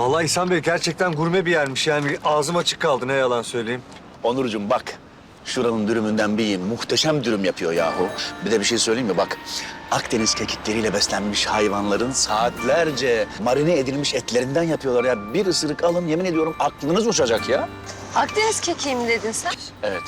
Vallahi İhsan Bey gerçekten gurme bir yermiş yani ağzım açık kaldı ne yalan söyleyeyim. Onurcuğum bak. Şuranın dürümünden bir yiyin. Muhteşem dürüm yapıyor yahu. Bir de bir şey söyleyeyim mi? Bak Akdeniz kekikleriyle beslenmiş hayvanların saatlerce marine edilmiş etlerinden yapıyorlar ya. Bir ısırık alın yemin ediyorum aklınız uçacak ya. Akdeniz kekiği mi dedin sen? Evet.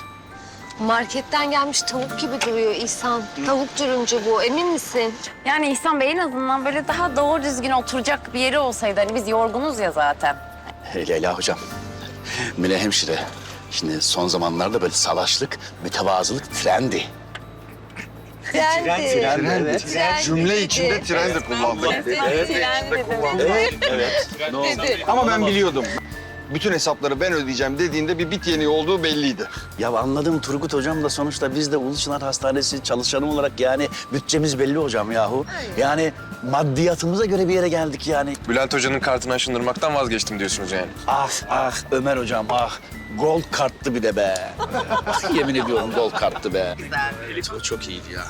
Marketten gelmiş tavuk gibi duruyor İhsan. Tavuk dürümcü bu emin misin? Yani İhsan Bey en azından böyle daha doğru düzgün oturacak bir yeri olsaydı. Hani biz yorgunuz ya zaten. Hey Leyla hocam. Mine hemşire. Şimdi son zamanlarda böyle salaşlık, mütevazılık trendi. Trendi. evet. Trendi Cümle dedi. içinde tren de kullandık. Evet, evet. Ne oldu? Ama ben biliyordum. Bütün hesapları ben ödeyeceğim dediğinde bir bit yeniği olduğu belliydi. Ya anladım Turgut hocam da sonuçta biz de Uluçınar Hastanesi çalışanı olarak yani bütçemiz belli hocam yahu. Yani maddiyatımıza göre bir yere geldik yani. Bülent Hoca'nın kartını aşındırmaktan vazgeçtim diyorsunuz yani. Ah ah Ömer hocam ah. Gold karttı bir de be. Yemin ediyorum gold karttı be. Çok, çok iyiydi ya.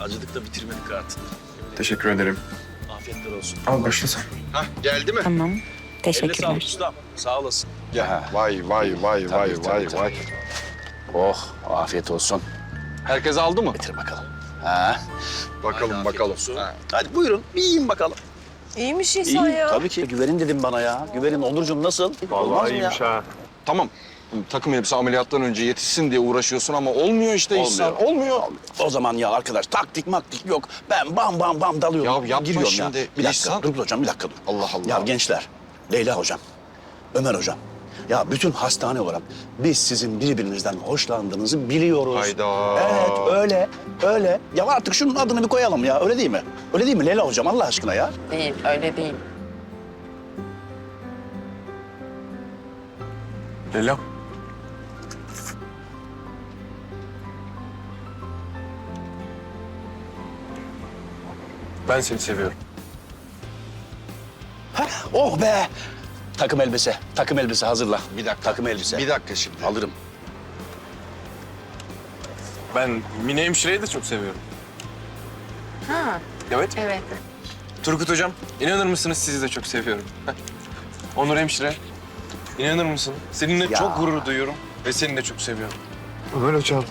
Acıdık da bitirmedik kartını. Teşekkür ederim. Afiyetler olsun. Al başla sen. Hah geldi mi? Tamam. Eline Teşekkürler. sağlık ustam. Sağ olasın. Ya vay vay vay Tabii, vay tabii, vay tabii. vay. Oh afiyet olsun. Herkes aldı mı? Getir bakalım. Ha. Bakalım Haydi, bakalım. afiyet olsun. Ha. Hadi buyurun bir yiyin bakalım. İyiymiş İyi İhsan ya. tabii ki. Güvenin dedim bana ya. Güvenin Onurcuğum nasıl? Olmaz mı ya? ha. Tamam. Takım elbise ameliyattan önce yetişsin diye uğraşıyorsun ama olmuyor işte İhsan. Olmuyor. O zaman ya arkadaş taktik maktik yok. Ben bam bam bam dalıyorum. Ya yapma Giriyorum şimdi. Ya. Bir dakika İhsan. dur hocam bir dakika dur. Allah Allah. Ya gençler, Leyla hocam, Ömer hocam. Ya bütün hastane olarak biz sizin birbirinizden hoşlandığınızı biliyoruz. Hayda. Evet öyle öyle. Ya artık şunun adını bir koyalım ya öyle değil mi? Öyle değil mi Leyla hocam Allah aşkına ya? Değil, öyle değil. Leyla. Ben seni seviyorum. Oh be! Takım elbise, takım elbise hazırla. Bir dakika. Takım elbise. Bir dakika şimdi. Alırım. Ben Mine Hemşire'yi de çok seviyorum. Ha, Evet. evet. Turgut Hocam, inanır mısınız sizi de çok seviyorum. Onur Hemşire, inanır mısın? Seninle Ya. çok gurur duyuyorum ve seni de çok seviyorum. Ömer hocam.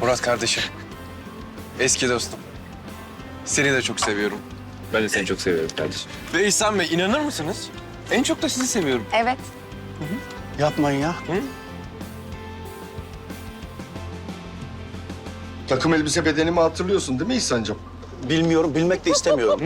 Murat kardeşim, eski dostum. Seni de çok seviyorum. Ben de seni çok seviyorum kardeşim. Ve İhsan Bey, inanır mısınız? En çok da sizi seviyorum. Evet. Yapmayın ya. Takım elbise bedenimi hatırlıyorsun değil mi İhsan'cığım? Bilmiyorum, bilmek de istemiyorum.